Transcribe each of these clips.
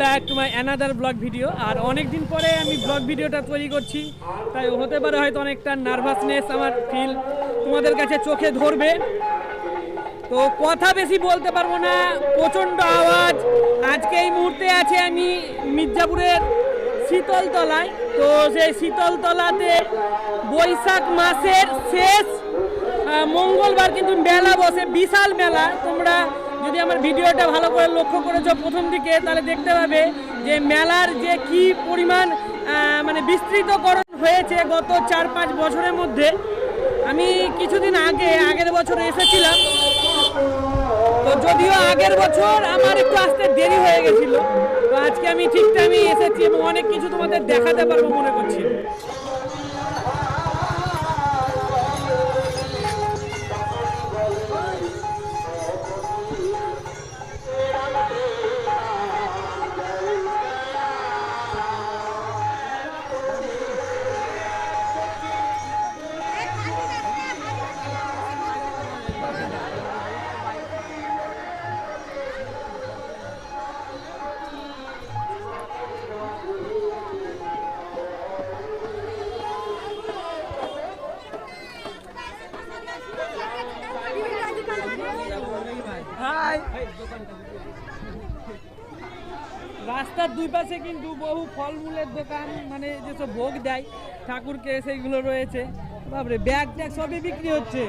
Back to my another blog video আর অনেক দিন পরে আমি ব্লগ ভিডিওটা তৈরি করছি। তাই হতে পারে হয়তো অনেকটা নার্ভাসনেস আমার ফিল তোমাদের কাছে চোখে ধরবে। তো কথা বেশি বলতে পারব না, প্রচণ্ড আওয়াজ। আজকে এই মুহূর্তে আছে আমি মির্জাপুরের শীতলতলায়। তো সেই শীতলতলাতে বৈশাখ মাসের শেষ মঙ্গলবার কিন্তু মেলা বসে, বিশাল মেলা। তোমরা যদি আমার ভিডিওটা ভালো করে লক্ষ্য করেছ প্রথম দিকে, তাহলে দেখতে পাবে যে মেলার যে কি পরিমাণ মানে বিস্তৃতকরণ হয়েছে গত চার পাঁচ বছরের মধ্যে। আমি কিছুদিন আগে, আগের বছর এসেছিলাম। তো যদিও আগের বছর আমার একটু আসতে দেরি হয়ে গেছিল, তো আজকে আমি ঠিক টাইমে এসেছি এবং অনেক কিছু তোমাদের দেখাতে পারব মনে করছি। রাস্তার দুই পাশে কিন্তু বহু ফলমূলের দোকান মানে যেসব ভোগ দেয় ঠাকুরকে সেইগুলো রয়েছে। বাপরে ব্যাগ ট্যাগ সবই বিক্রি হচ্ছে।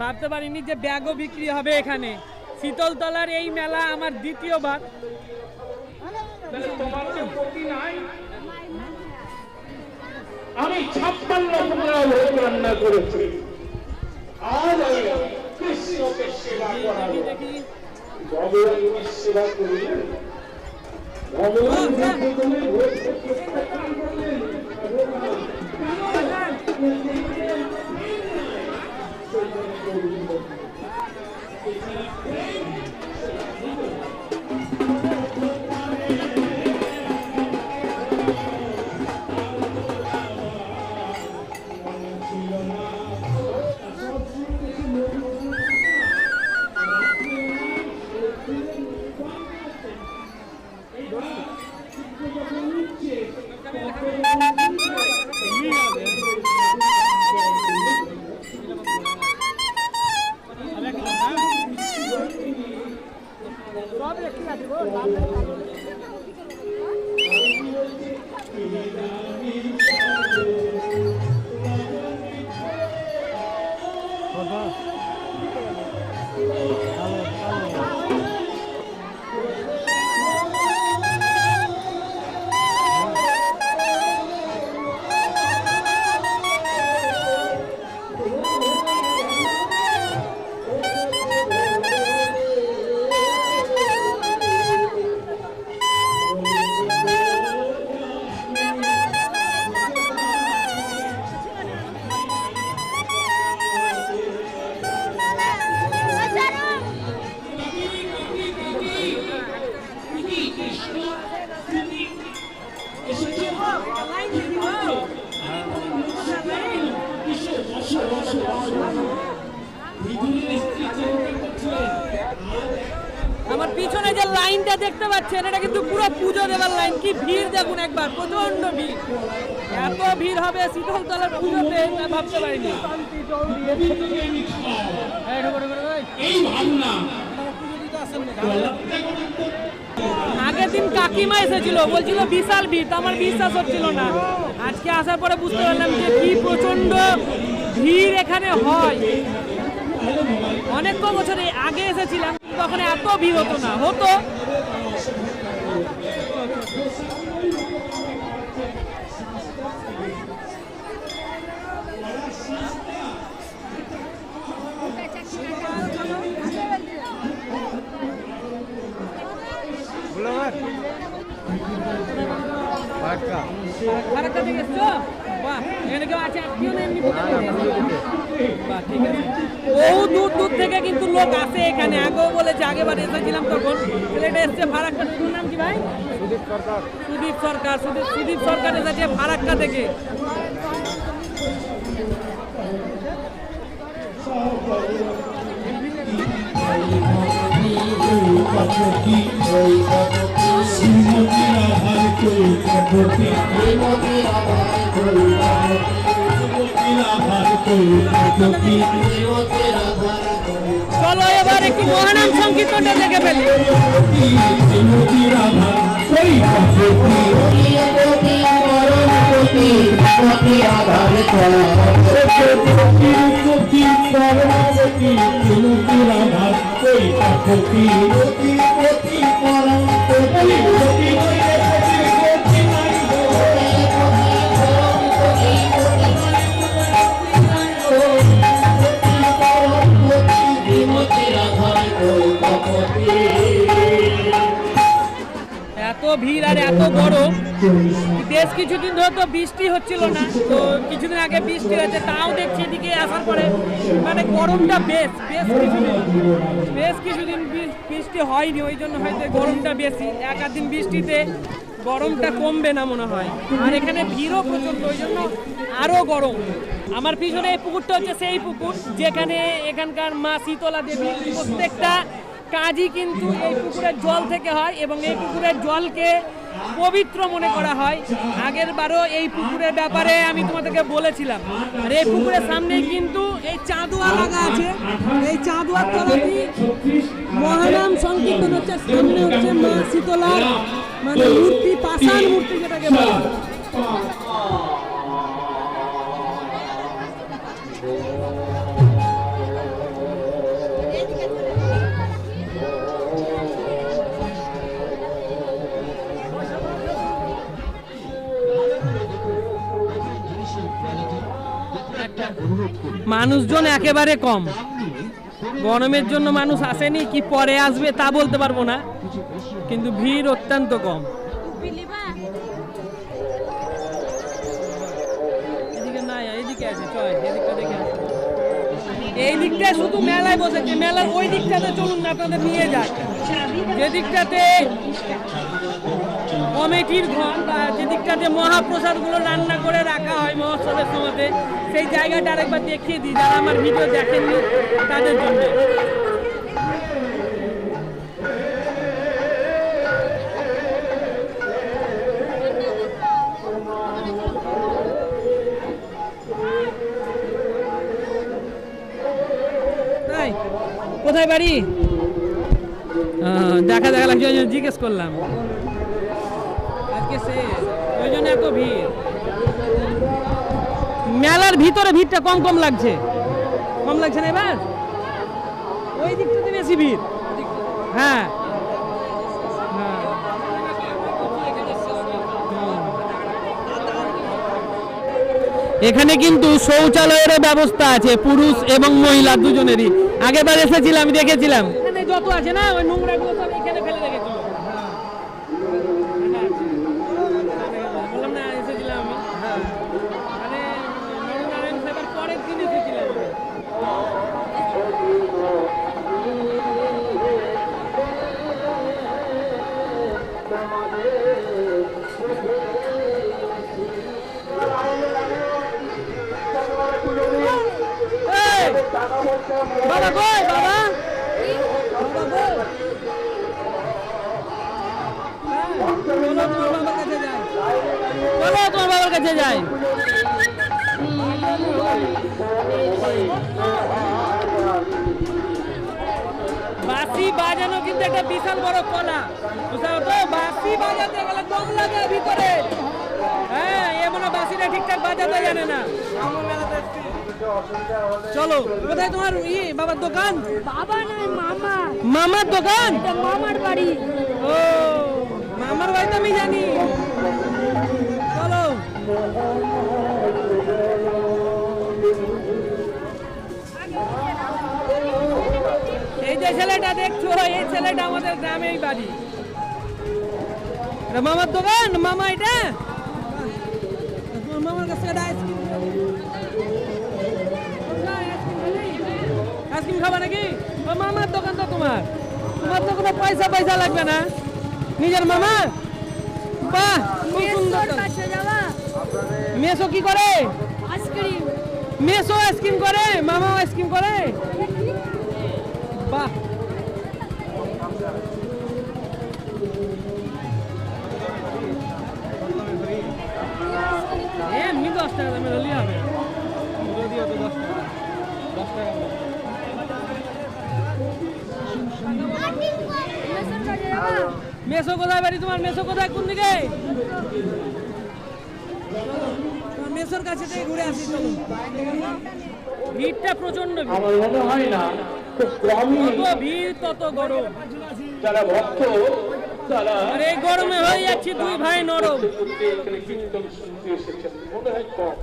ভাবতে পারিনি যে ব্যাগও বিক্রি হবে এখানে। শীতলতলার এই মেলা আমার দ্বিতীয়বার। আমি ছাপ্পান্ন ভোগ রান্না করেছি। কৃষ্ণকে সেবা করাবো। দেখি ভগবানের সেবা করলেন ভগবান যখন তুমি ভোগ প্রত্যাখ্যান পিছনে যে লাইনটা দেখতে পাচ্ছেন, এটা কিন্তু পুরো পুজো দেওয়ার লাইন। কি ভিড় দেখুন একবার প্রচণ্ড ভিড়। এত ভিড় হবে শীতলতলার পুজোতে ভাবতে পারিনি। আগের দিন কাকিমা এসেছিল, বলছিল বিশাল ভিড়, তো আমার বিশ্বাস হচ্ছিল না। আজকে আসার পরে বুঝতে পারলাম যে কি প্রচণ্ড ভিড় এখানে হয়। অনেক বছর আগে এসেছিলাম। তখন এত ভিড় হতো। না হতো থেকে এসছো বাহ এখানে আছে? আত্মীয় ঠিক আছে। বহু দূর দূর থেকে কিন্তু লোক আসে এখানে। আগেও বলেছে আগেবার এসেছিলাম তখন। ছেলেটা এসছে ফারাক্কা তোর নাম কি ভাই? সুদীপ সরকার। সুদীপ সরকার সুদীপ সরকার এসেছে ফারাক্কা থেকে। Thank you. চলো এবার একটু মহানাম সংকীর্তনটা দেখে ফেলি। শ্রীমতীর ভিড় আর এত গরম। বেশ কিছুদিন ধরে তো বৃষ্টি হচ্ছিল না। তো কিছুদিন আগে বৃষ্টি হয়েছে, তাও দেখছি এদিকে আসার পরে মানে গরমটা বেশ বেশ কিছুদিন। বেশ কিছুদিন বৃষ্টি হয়নি, ওই জন্য হয়তো গরমটা বেশি। এক আধ দিন বৃষ্টিতে গরমটা কমবে না মনে হয়। আর এখানে ভিড়ও প্রচণ্ড ওই জন্য আরও গরম। আমার পিছনে এই পুকুরটা হচ্ছে সেই পুকুর, যেখানে এখানকার মা শীতলা দেবী প্রত্যেকটা কাজই কিন্তু এই পুকুরের জল থেকে হয় এবং এই পুকুরের জলকে পবিত্র মনে করা হয়। আগের বারও এই পুকুরের ব্যাপারে আমি তোমাদেরকে বলেছিলাম। আর এই পুকুরের সামনেই কিন্তু এই চাঁদুয়া লাগা আছে। এই চাঁদুয়ার তলাতেই মহানাম সংকীর্তন হচ্ছে, সামনে হচ্ছে মা শীতলার মানে মূর্তি, পাষাণ মূর্তি যেটাকে বলে। মানুষজন একেবারে কম। গরমের জন্য মানুষ আসেনি, কি পরে আসবে তা বলতে পারব না, কিন্তু ভিড় অত্যন্ত কম। এই দিকটা শুধু মেলায় বসেছে, মেলার ওই দিকটাতে চলুন না, আপনাদের নিয়ে যাক যে কমিটির ঘর, বা যে দিকটাতে মহাপ্রসাদগুলো রান্না করে রাখা হয় মহোৎসবের সময়তে, সেই জায়গাটা আরেকবার দেখিয়ে দিই, যারা আমার ভিডিও দেখেননি তাদের জন্য। কোথায় বাড়ি? দেখা দেখা লাগছে জিজ্ঞেস করলাম। আজকে শেষ ওই জন্য এত ভিড়। মেলার ভিতরে ভিড়টা কম কম লাগছে। কম লাগছে না এবার? ওই দিকটাতে বেশি ভিড়। হ্যাঁ। হ্যাঁ। এখানে কিন্তু শৌচালয়েরও ব্যবস্থা আছে, পুরুষ এবং মহিলা দুজনেরই। আগেবার এসেছিলাম, দেখেছিলাম। এখানে যত আছে না, ওই নোংরাগুলো সব এখানে বাবা কই বাবা। চলো তোমার বাবার কাছে যাই। বাঁশি বাজানো কিন্তু একটা বিশাল বড় কলা। বুঝতে তো বাঁশি বাজাতে গেলে দম লাগে ভিতরে। হ্যাঁ এ মনে হয় বাঁশিটা ঠিকঠাক বাজাতে জানে না। চলো, কোথায় তোমার ই বাবার দোকান? বাবা নয় মামা মামার দোকান? মামার বাড়ি ও, মামার বাড়ি তো আমি জানি। চলো। এই যে ছেলেটা দেখছ, এই ছেলেটা আমাদের গ্রামেই বাড়ি। মামার দোকান? মামা এটা? মামার কাছে আইসক্রিম খাবা নাকি? মামার দোকান তো তোমার। তোমার তো কোনো পয়সা পয়সা লাগবে না। নিজের মামা? বাহ খুব সুন্দর মেসো কি করে? আইসক্রিম। মেসো আইসক্রিম করে মামাও আইসক্রিম করে। বাহ। এমনি দশ টাকা দামে হলেই হবে। যদি হতো দশ টাকা দশ টাকা মেসো কোথায় বাড়ি তোমার মেসো কোথায় কোন দিকে? মেসোর কাছে থেকে ঘুরে আসি চলুন ভিড়টা প্রচণ্ড আমার মনে হয় না খুব কমই ভিড় তত গরম। যারা ভক্ত তারা আর এই গরমে হয়ে যাচ্ছে দুই ভাই নরম। করতে এখানে কীর্তন শুনতে এসেছেন। মনে হয় কম।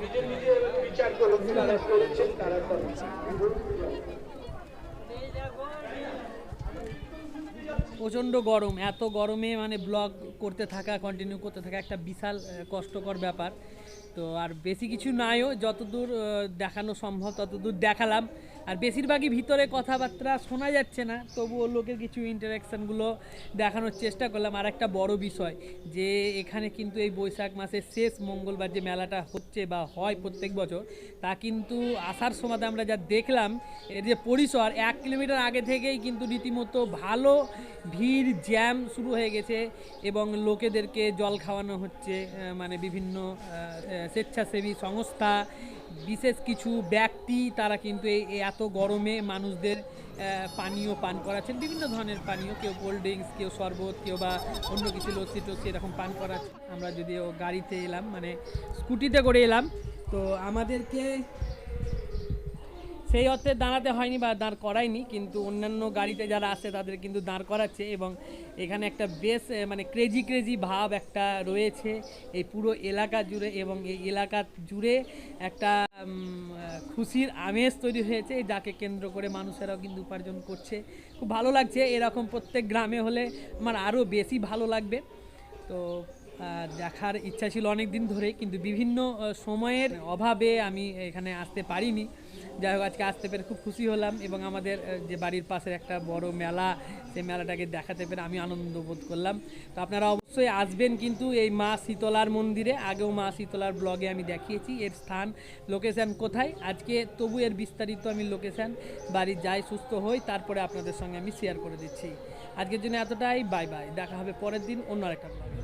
নিজে নিজে বিচার করুন তারা করেছেন তারা করেন প্রচণ্ড গরম, এত গরমে মানে ব্লগ করতে থাকা কন্টিনিউ করতে থাকা একটা বিশাল কষ্টকর ব্যাপার। তো আর বেশি কিছু নাইও, যতদূর দেখানো সম্ভব, ততদূর দেখালাম। আর বেশিরভাগই ভিতরে কথাবার্তা শোনা যাচ্ছে না তবুও লোকের কিছু ইন্টারাকশানগুলো দেখানোর চেষ্টা করলাম। আর একটা বড় বিষয়, যে এখানে কিন্তু এই বৈশাখ মাসের শেষ মঙ্গলবার যে মেলাটা হচ্ছে বা হয় প্রত্যেক বছর, তা কিন্তু আসার সময় আমরা যা দেখলাম, এর যে পরিসর, এক কিলোমিটার আগে থেকেই কিন্তু রীতিমতো ভালো ভিড় জ্যাম শুরু হয়ে গেছে এবং লোকেদেরকে জল খাওয়ানো হচ্ছে মানে বিভিন্ন স্বেচ্ছাসেবী সংস্থা বিশেষ কিছু ব্যক্তি তারা কিন্তু এই এত গরমে মানুষদের পানীয় পান করাচ্ছেন। বিভিন্ন ধরনের পানীয়, কেউ কোল্ড ড্রিঙ্কস কেউ শরবত, কেউ বা অন্য কিছু লস্যি টস্যি এরকম পান করাচ্ছে আমরা যদিও গাড়িতে এলাম মানে স্কুটিতে করে এলাম, তো আমাদেরকে সেই অর্থে দাঁড়াতে হয়নি বা দাঁড় করায়নি, কিন্তু অন্যান্য গাড়িতে যারা আসে তাদের কিন্তু দাঁড় করাচ্ছে এবং এখানে একটা বেশ মানে ক্রেজি ক্রেজি ভাব একটা রয়েছে এই পুরো এলাকা জুড়ে এবং এই এলাকা জুড়ে একটা খুশির আমেজ তৈরি হয়েছে যাকে কেন্দ্র করে মানুষেরাও কিন্তু উপার্জন করছে। খুব ভালো লাগছে এরকম প্রত্যেক গ্রামে হলে আমার আরও বেশি ভালো লাগবে। তো দেখার ইচ্ছা ছিল অনেক দিন ধরেই, কিন্তু বিভিন্ন সময়ের অভাবে আমি এখানে আসতে পারিনি। যাই হোক, আজকে আসতে পেরে খুব খুশি হলাম এবং আমাদের যে বাড়ির পাশের একটা বড় মেলা, সেই মেলাটাকে দেখাতে পেরে আমি আনন্দ বোধ করলাম। তো আপনারা অবশ্যই আসবেন কিন্তু এই মা শীতলার মন্দিরে। আগেও মা শীতলার ব্লগে আমি দেখিয়েছি এর স্থান লোকেশান কোথায়। আজকে তবু এর বিস্তারিত আমি লোকেশান বাড়ি যাই, সুস্থ হই, তারপরে আপনাদের সঙ্গে আমি শেয়ার করে দিচ্ছি। আজকের জন্য এতটাই বাই বাই দেখা হবে পরের দিন অন্য একটা ব্লগে